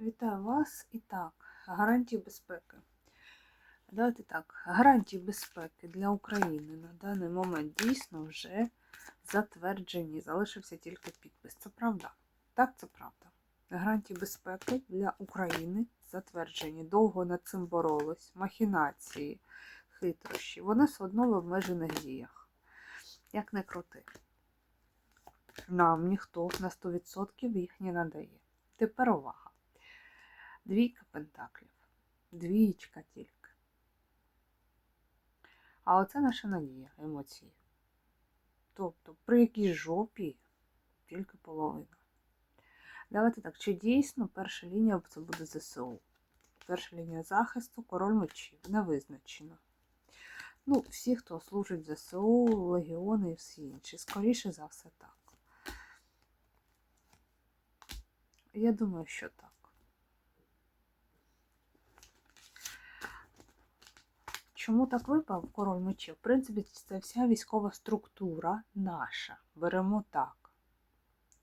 Вітаю вас і так, гарантії безпеки. Давайте так, гарантії безпеки для України на даний момент дійсно вже затверджені. Залишився тільки підпис. Це правда? Так, це правда. Гарантії безпеки для України затверджені. Довго над цим боролись. Махінації, хитрощі. Вони все одно в обмежених діях. Як не крути. Нам ніхто на 100% їх не надає. Тепер увага. Двійка пентаклів. Двієчка тільки. А оце наша надія, емоції. Тобто, при якій жопі тільки половина. Давайте так, чи дійсно перша лінія це буде ЗСУ? Перша лінія захисту, король мечів, не визначено. Ну, всі, хто служить ЗСУ, легіони і всі інші. Скоріше за все так. Я думаю, що так. Чому так випав король мечів? В принципі, це вся військова структура наша. Беремо так.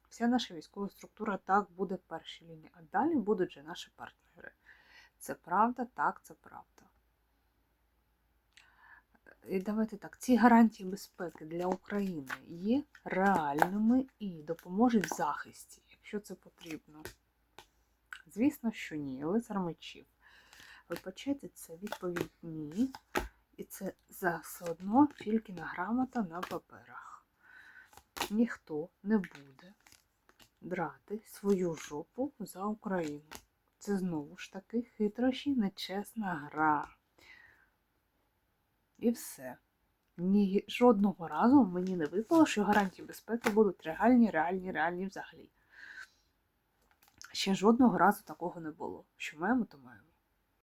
Вся наша військова структура так буде в першій лінії, а далі будуть вже наші партнери. Це правда, так, це правда. І давайте так, ці гарантії безпеки для України є реальними і допоможуть в захисті, якщо це потрібно. Звісно, що ні, лицар мечів. Вибачайте, це відповідь ні. І це за все одно тільки на грамота на паперах. Ніхто не буде драти свою жопу за Україну. Це знову ж таки хитрощі, нечесна гра. І все. Ні, жодного разу мені не випало, що гарантії безпеки будуть реальні, реальні, реальні взагалі. Ще жодного разу такого не було. Що маємо, то маємо.